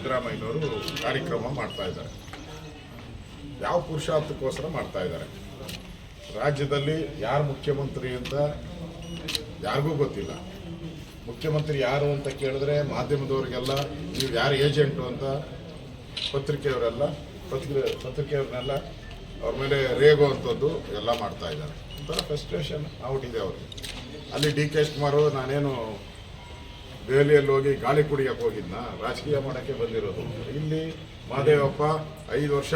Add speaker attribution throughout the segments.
Speaker 1: ಸಿದ್ದರಾಮಯ್ಯನವರು ಕಾರ್ಯಕ್ರಮ ಮಾಡ್ತಾ ಇದ್ದಾರೆ. ಯಾವ ಪುರುಷಾರ್ಥಕ್ಕೋಸ್ಕರ ಮಾಡ್ತಾ ಇದ್ದಾರೆ? ರಾಜ್ಯದಲ್ಲಿ ಯಾರು ಮುಖ್ಯಮಂತ್ರಿ ಅಂತ ಯಾರಿಗೂ ಗೊತ್ತಿಲ್ಲ. ಮುಖ್ಯಮಂತ್ರಿ ಯಾರು ಅಂತ ಕೇಳಿದ್ರೆ ಮಾಧ್ಯಮದವ್ರಿಗೆಲ್ಲ, ನೀವು ಯಾರು ಏಜೆಂಟು ಅಂತ ಪತ್ರಿಕೆಯವರೆಲ್ಲ, ಪತ್ರಿಕೆ, ಪತ್ರಿಕೆಯವ್ರನ್ನೆಲ್ಲ ಅವ್ರ ಮೇಲೆ ರೇಗುವಂಥದ್ದು ಎಲ್ಲ ಮಾಡ್ತಾ ಇದ್ದಾರೆ. ಒಂಥರ ಫ್ರಸ್ಟ್ರೇಷನ್ ಇದೆ ಅವ್ರಿಗೆ. ಅಲ್ಲಿ ಡಿ ಕೆ ಶಿವಕುಮಾರ್ ನಾನೇನು ದೆಹಲಿಯಲ್ಲಿ ಹೋಗಿ ಗಾಳಿ ಕುಡಿಯಕ್ಕೆ ಹೋಗಿದ್ನ, ರಾಜಕೀಯ ಮಾಡೋಕ್ಕೆ ಬಂದಿರೋದು. ಇಲ್ಲಿ ಮಹದೇವಪ್ಪ ಐದು ವರ್ಷ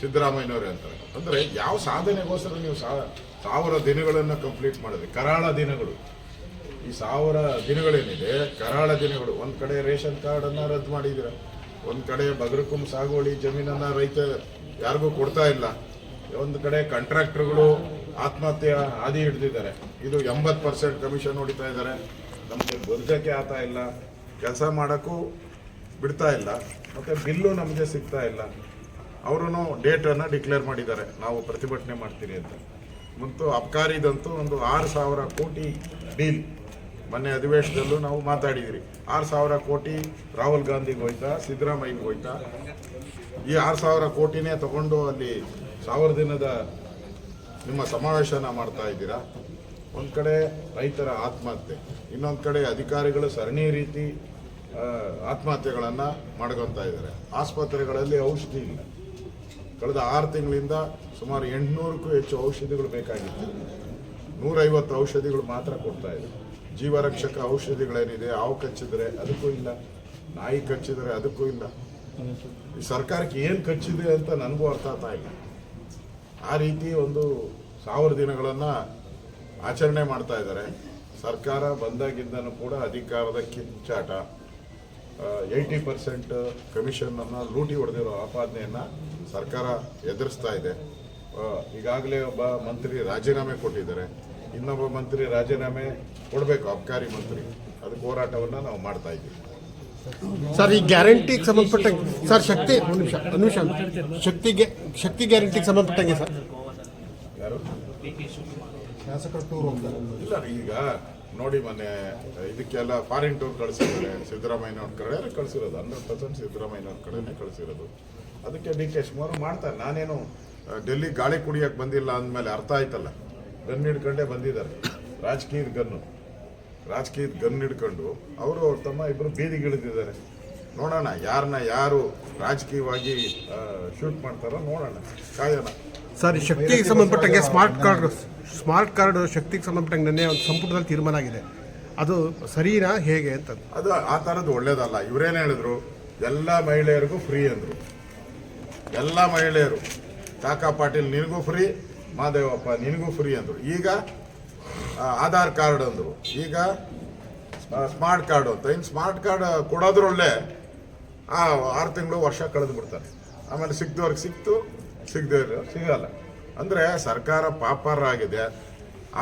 Speaker 1: ಸಿದ್ದರಾಮಯ್ಯನವರೇ ಅಂತಾರೆ. ಅಂದರೆ ಯಾವ ಸಾಧನೆಗೋಸ್ಕರ ನೀವು ಸಾವಿರ ದಿನಗಳನ್ನು ಕಂಪ್ಲೀಟ್ ಮಾಡಿದ್ರಿ? ಕರಾಳ ದಿನಗಳು. ಈ ಸಾವಿರ ದಿನಗಳೇನಿದೆ, ಕರಾಳ ದಿನಗಳು. ಒಂದು ಕಡೆ ರೇಷನ್ ಕಾರ್ಡನ್ನು ರದ್ದು ಮಾಡಿದ್ದೀರ ಒಂದು ಕಡೆ ಬಗರಕುಂ ಸಾಗುವಳಿ ಜಮೀನನ್ನು ರೈತ ಯಾರಿಗೂ ಕೊಡ್ತಾ ಇಲ್ಲ. ಒಂದು ಕಡೆ ಕಾಂಟ್ರಾಕ್ಟರ್ಗಳು ಆತ್ಮಹತ್ಯೆ ಹಾದಿ ಹಿಡಿದಿದ್ದಾರೆ. ಇದು ಎಂಬತ್ತು ಪರ್ಸೆಂಟ್ ಕಮಿಷನ್ ಹೊಡಿತಾ ಇದ್ದಾರೆ. ನಮಗೆ ಬದುಕಕ್ಕೆ ಆಗ್ತಾ ಇಲ್ಲ, ಕೆಲಸ ಮಾಡೋಕ್ಕೂ ಬಿಡ್ತಾ ಇಲ್ಲ, ಮತ್ತು ಬಿಲ್ಲು ನಮಗೆ ಸಿಗ್ತಾ ಇಲ್ಲ. ಅವರು ಡೇಟನ್ನು ಡಿಕ್ಲೇರ್ ಮಾಡಿದ್ದಾರೆ, ನಾವು ಪ್ರತಿಭಟನೆ ಮಾಡ್ತೀರಿ ಅಂತ. ಮತ್ತು ಅಬ್ಕಾರಿದಂತೂ ಒಂದು ಆರು ಸಾವಿರ ಕೋಟಿ ಡೀಲ್ ಮೊನ್ನೆ ಅಧಿವೇಶನದಲ್ಲೂ ನಾವು ಮಾತಾಡಿದಿರಿ. ಆರು ಸಾವಿರ ಕೋಟಿ ರಾಹುಲ್ ಗಾಂಧಿಗೆ ಹೋಯ್ತಾ, ಸಿದ್ದರಾಮಯ್ಯಗೆ ಹೋಯ್ತಾ. ಈ ಆರು ಸಾವಿರ ಕೋಟಿನೇ ತಗೊಂಡು ಅಲ್ಲಿ ಸಾವಿರ ದಿನದ ನಿಮ್ಮ ಸಮಾವೇಶನ ಮಾಡ್ತಾ ಇದ್ದೀರಾ? ಒಂದು ಕಡೆ ರೈತರ ಆತ್ಮಹತ್ಯೆ, ಇನ್ನೊಂದು ಕಡೆ ಅಧಿಕಾರಿಗಳು ಸರಣಿ ರೀತಿ ಆತ್ಮಹತ್ಯೆಗಳನ್ನು ಮಾಡ್ಕೊತಾ ಇದ್ದಾರೆ. ಆಸ್ಪತ್ರೆಗಳಲ್ಲಿ ಔಷಧಿ ಇಲ್ಲ. ಕಳೆದ ಆರು ತಿಂಗಳಿಂದ ಸುಮಾರು ಎಂಟುನೂರಕ್ಕೂ ಹೆಚ್ಚು ಔಷಧಿಗಳು ಬೇಕಾಗಿತ್ತು. ನೂರೈವತ್ತು ಔಷಧಿಗಳು ಮಾತ್ರ ಕೊಡ್ತಾ ಇದೆ. ಜೀವರಕ್ಷಕ ಔಷಧಿಗಳೇನಿದೆ, ಹಾವು ಕಚ್ಚಿದ್ರೆ ಅದಕ್ಕೂ ಇಲ್ಲ, ನಾಯಿ ಕಚ್ಚಿದ್ರೆ ಅದಕ್ಕೂ ಇಲ್ಲ. ಈ ಸರ್ಕಾರಕ್ಕೆ ಏನು ಕಚ್ಚಿದೆ ಅಂತ ನನಗೂ ಅರ್ಥ ಆಗ್ತಾ ಇಲ್ಲ. ಆ ರೀತಿ ಒಂದು ಸಾವಿರ ದಿನಗಳನ್ನು ಆಚರಣೆ ಮಾಡ್ತಾ ಇದ್ದಾರೆ. ಸರ್ಕಾರ ಬಂದಾಗಿಂದನೂ ಕೂಡ ಅಧಿಕಾರದ ಕಿಚ್ಚಾಟ ಏಯ್ಟಿ ಪರ್ಸೆಂಟ್ ಕಮಿಷನನ್ನು ಲೂಟಿ ಹೊಡೆದಿರೋ ಆಪಾದನೆಯನ್ನು ಸರ್ಕಾರ ಎದುರಿಸ್ತಾ ಇದೆ. ಈಗಾಗಲೇ ಒಬ್ಬ ಮಂತ್ರಿ ರಾಜೀನಾಮೆ ಕೊಟ್ಟಿದ್ದಾರೆ. ಇನ್ನೊಬ್ಬ ಮಂತ್ರಿ ರಾಜೀನಾಮೆ ಕೊಡಬೇಕು ಅಬಕಾರಿ ಮಂತ್ರಿ. ಅದಕ್ಕೆ ಹೋರಾಟವನ್ನು ನಾವು ಮಾಡ್ತಾ ಇದ್ದೀವಿ.
Speaker 2: ಸರ್ ಈ ಗ್ಯಾರಂಟಿಗೆ ಸಂಬಂಧಪಟ್ಟಂಗೆ ಸರ್ ಶಕ್ತಿ ಒಂದು ನಿಮಿಷ ಒಂದು ನಿಮಿಷ. ಶಕ್ತಿಗೆ ಶಕ್ತಿ ಗ್ಯಾರಂಟಿಗೆ ಸಂಬಂಧಪಟ್ಟಂಗೆ ಸರ್.
Speaker 1: ಯಾರು?
Speaker 2: ಶಾಸಕರ ಟೂರ್ ಹೋಗ್ತಾರೆ.
Speaker 1: ಇಲ್ಲ ಈಗ ನೋಡಿ ಮೊನ್ನೆ ಇದಕ್ಕೆಲ್ಲ ಫಾರಿನ್ ಟೂರ್ ಕಳಿಸಿದ್ದಾರೆ ಸಿದ್ದರಾಮಯ್ಯನವ್ರ ಕಡೆ. ಕಳಿಸಿರೋದು? ಹಂಡ್ರೆಡ್ ಪರ್ಸೆಂಟ್ ಸಿದ್ದರಾಮಯ್ಯನವ್ರ ಕಡೆನೇ ಕಳಿಸಿರೋದು. ಅದಕ್ಕೆ ಡಿ ಕೆ ಶಿವಮೊಗ್ಗ ಮಾಡ್ತಾರೆ. ನಾನೇನು ಡೆಲ್ಲಿ ಗಾಳಿ ಕುಡಿಯಕ್ಕೆ ಬಂದಿಲ್ಲ ಅಂದಮೇಲೆ ಅರ್ಥ ಆಯ್ತಲ್ಲ. ಗನ್ ಹಿಡ್ಕೊಂಡೇ ಬಂದಿದ್ದಾರೆ. ರಾಜಕೀಯದ ಗನ್ನು. ರಾಜಕೀಯದ ಗನ್ ಹಿಡ್ಕೊಂಡು ಅವರು ಅವ್ರ ತಮ್ಮ ಇಬ್ಬರು ಬೀದಿಗಿಳಿದಿದ್ದಾರೆ. ನೋಡೋಣ ಯಾರನ್ನ ಯಾರು ರಾಜಕೀಯವಾಗಿ ಶೂಟ್ ಮಾಡ್ತಾರೋ ನೋಡೋಣ. ಕಾಯೋಣ.
Speaker 2: ಸರ್, ಶಕ್ತಿಗೆ ಸಂಬಂಧಪಟ್ಟಂಗೆ ಸ್ಮಾರ್ಟ್ ಕಾರ್ಡ್ ಸ್ಮಾರ್ಟ್ ಕಾರ್ಡ್ ಶಕ್ತಿಗೆ ಸಂಬಂಧಪಟ್ಟಂಗೆ ನಿನ್ನೆ ಒಂದು ಸಂಪುಟದಲ್ಲಿ ತೀರ್ಮಾನ ಆಗಿದೆ. ಅದು ಸರಿನಾ, ಹೇಗೆ ಅಂತ
Speaker 1: ಅದು ಆ ಥರದ್ದು ಒಳ್ಳೇದಲ್ಲ. ಇವರೇನು ಹೇಳಿದ್ರು? ಎಲ್ಲ ಮಹಿಳೆಯರಿಗೂ ಫ್ರೀ ಅಂದರು. ಎಲ್ಲ ಮಹಿಳೆಯರು ಕಾಕಾ ಪಾಟೀಲ್ ನಿನಗೂ ಫ್ರೀ ಮಾದೇವಪ್ಪ ನಿನಗೂ ಫ್ರೀ ಅಂದರು. ಈಗ ಆಧಾರ್ ಕಾರ್ಡ್ ಅಂದರು. ಈಗ ಸ್ಮಾರ್ಟ್ ಕಾರ್ಡು ಅಂತ. ಇನ್ನು ಸ್ಮಾರ್ಟ್ ಕಾರ್ಡ್ ಕೊಡೋದ್ರೊಳ್ಳೆ ಆ, ಆರು ತಿಂಗಳು ವರ್ಷ ಕಳೆದು ಬಿಡ್ತಾರೆ ಆಮೇಲೆ ಸಿಕ್ತವ್ರಿಗೆ ಸಿಕ್ತು ಸಿಗದೆ ಸಿಗಲ್ಲ. ಅಂದರೆ ಸರ್ಕಾರ ಪಾಪರ್ ಆಗಿದೆ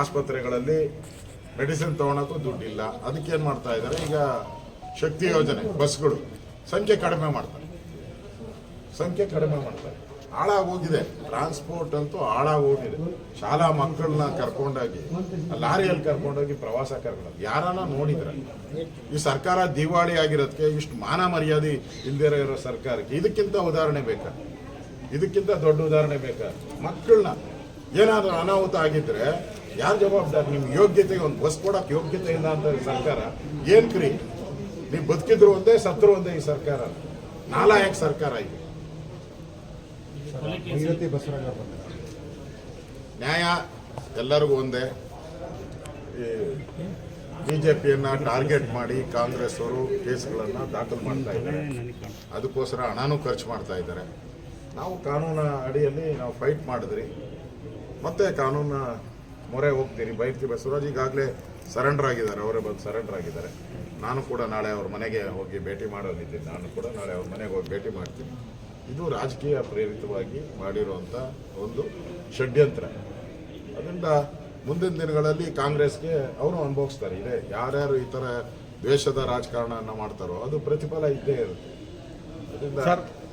Speaker 1: ಆಸ್ಪತ್ರೆಗಳಲ್ಲಿ ಮೆಡಿಸಿನ್ ತೊಗೊಳಕ್ಕೂ ದುಡ್ಡಿಲ್ಲ. ಅದಕ್ಕೇನು ಮಾಡ್ತಾ ಇದ್ದಾರೆ? ಈಗ ಶಕ್ತಿ ಯೋಜನೆ, ಬಸ್ಗಳು ಸಂಖ್ಯೆ ಕಡಿಮೆ ಮಾಡ್ತಾರೆ. ಸಂಖ್ಯೆ ಕಡಿಮೆ ಮಾಡ್ತಾರೆ. ಹಾಳಾಗೋಗಿದೆ ಟ್ರಾನ್ಸ್ಪೋರ್ಟ್ ಅಂತೂ ಹಾಳಾಗೋಗಿದೆ ಶಾಲಾ ಮಕ್ಕಳನ್ನ ಕರ್ಕೊಂಡೋಗಿ, ಲಾರಿಯಲ್ಲಿ ಕರ್ಕೊಂಡೋಗಿ ಪ್ರವಾಸ ಕರ್ಕೊಂಡು ಯಾರನ್ನ ನೋಡಿದ್ರೆ ಈ ಸರ್ಕಾರ ದಿವಾಳಿ ಆಗಿರೋದಕ್ಕೆ ಇಷ್ಟು ಮಾನ ಮರ್ಯಾದೆ ಇಲ್ದಿರೋ ಇರೋ ಸರ್ಕಾರಕ್ಕೆ ಇದಕ್ಕಿಂತ ಉದಾಹರಣೆ ಬೇಕಾ? ಇದಕ್ಕಿಂತ ದೊಡ್ಡ ಉದಾಹರಣೆ ಬೇಕಾ? ಮಕ್ಕಳನ್ನ ಏನಾದರೂ ಅನಾಹುತ ಆಗಿದ್ರೆ ಯಾರು ಜವಾಬ್ದಾರಿ? ನಿಮ್ಮ ಯೋಗ್ಯತೆಗೆ ಒಂದು ಬಸ್ ಕೊಡಕ್ಕೆ ಯೋಗ್ಯತೆ ಇಲ್ಲ ಅಂತ ಸರ್ಕಾರ ಏನ್ ಕ್ರಿ? ನೀವು ಬದುಕಿದ್ರು ಒಂದೇ ಸತ್ರು ಒಂದೇ ಈ ಸರ್ಕಾರ. ನಾಲಾಯಕ ಸರ್ಕಾರ ಇದೆ. ನ್ಯಾಯ ಎಲ್ಲರಿಗೂ ಒಂದೇ. ಬಿ ಜೆ ಪಿಯನ್ನು ಟಾರ್ಗೆಟ್ ಮಾಡಿ ಕಾಂಗ್ರೆಸ್ ಅವರು ಕೇಸ್ಗಳನ್ನು ದಾಖಲು ಮಾಡ್ತಾ ಇದ್ದಾರೆ. ಅದಕ್ಕೋಸ್ಕರ ಹಣನೂ ಖರ್ಚು ಮಾಡ್ತಾ ಇದ್ದಾರೆ. ನಾವು ಕಾನೂನ ಅಡಿಯಲ್ಲಿ ನಾವು ಫೈಟ್ ಮಾಡಿದ್ರಿ. ಮತ್ತೆ ಕಾನೂನ ಮೊರೆ ಹೋಗ್ತೀರಿ ಬೈರ್ತಿ ಬಸವರಾಜ್ ಈಗಾಗಲೇ ಸರೆಂಡರ್ ಆಗಿದ್ದಾರೆ. ಅವರೇ ಬಂದು ಸರೆಂಡರ್ ಆಗಿದ್ದಾರೆ. ನಾನು ಕೂಡ ನಾಳೆ ಅವ್ರ ಮನೆಗೆ ಹೋಗಿ ಭೇಟಿ ಮಾಡೋದಿದ್ದೀನಿ ನಾನು ಕೂಡ ನಾಳೆ ಅವ್ರ ಮನೆಗೆ ಹೋಗಿ ಭೇಟಿ ಮಾಡ್ತೀನಿ. ಇದು ರಾಜಕೀಯ ಪ್ರೇರಿತವಾಗಿ ಮಾಡಿರುವಂಥ ಒಂದು ಷಡ್ಯಂತ್ರ. ಅದರಿಂದ ಮುಂದಿನ ದಿನಗಳಲ್ಲಿ ಕಾಂಗ್ರೆಸ್ಗೆ ಅವರು ಅನುಭವಿಸ್ತಾರೆ. ಇದೆ ಯಾರ್ಯಾರು ಈ ಥರ ದ್ವೇಷದ ರಾಜಕಾರಣವನ್ನು ಮಾಡ್ತಾರೋ ಅದು ಪ್ರತಿಫಲ ಇದ್ದೇ ಇರುತ್ತೆ. ಅದರಿಂದ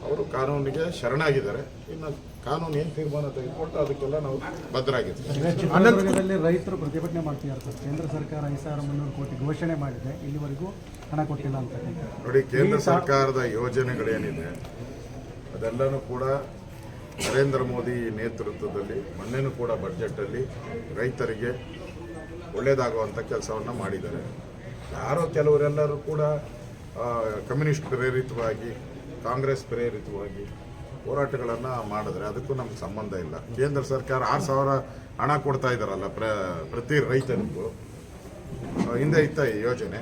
Speaker 1: ಅವರು ಕಾನೂನಿಗೆ ಶರಣಾಗಿದ್ದಾರೆ. ಇನ್ನು ಕಾನೂನು ಏನು ತೀರ್ಮಾನ ತೆಗೆದುಕೊಂಡು ಅದಕ್ಕೆಲ್ಲ ನಾವು
Speaker 3: ಬದ್ಧರಾಗಿದ್ದೇವೆ. ರೈತರು ಪ್ರತಿಭಟನೆ ಮಾಡ್ತಿದ್ದಾರೆ ಸರ್. ಕೇಂದ್ರ ಸರ್ಕಾರ ಐದು ಸಾವಿರ ಮುನ್ನೂರು ಕೋಟಿ ಘೋಷಣೆ ಮಾಡಿದೆ. ಇಲ್ಲಿವರೆಗೂ ಹಣ ಕೊಟ್ಟಿಲ್ಲ ಅಂತ
Speaker 1: ನೋಡಿ ಕೇಂದ್ರ ಸರ್ಕಾರದ ಯೋಜನೆಗಳೇನಿದೆ ಅದೆಲ್ಲನೂ ಕೂಡ ನರೇಂದ್ರ ಮೋದಿ ನೇತೃತ್ವದಲ್ಲಿ ಮೊನ್ನೆನೂ ಕೂಡ ಬಡ್ಜೆಟಲ್ಲಿ ರೈತರಿಗೆ ಒಳ್ಳೆಯದಾಗುವಂಥ ಕೆಲಸವನ್ನು ಮಾಡಿದ್ದಾರೆ. ಯಾರೋ ಕೆಲವರೆಲ್ಲರೂ ಕೂಡ ಕಮ್ಯುನಿಸ್ಟ್ ಪ್ರೇರಿತವಾಗಿ ಕಾಂಗ್ರೆಸ್ ಪ್ರೇರಿತವಾಗಿ ಹೋರಾಟಗಳನ್ನು ಮಾಡಿದ್ರೆ ಅದಕ್ಕೂ ನಮ್ಗೆ ಸಂಬಂಧ ಇಲ್ಲ. ಕೇಂದ್ರ ಸರ್ಕಾರ ಆರು ಸಾವಿರ ಹಣ ಕೊಡ್ತಾ ಇದ್ದಾರಲ್ಲ ಪ್ರ, ಪ್ರತಿ ರೈತನಿಗೂ ಹಿಂದೆ ಇತ್ತ ಈ ಯೋಜನೆ.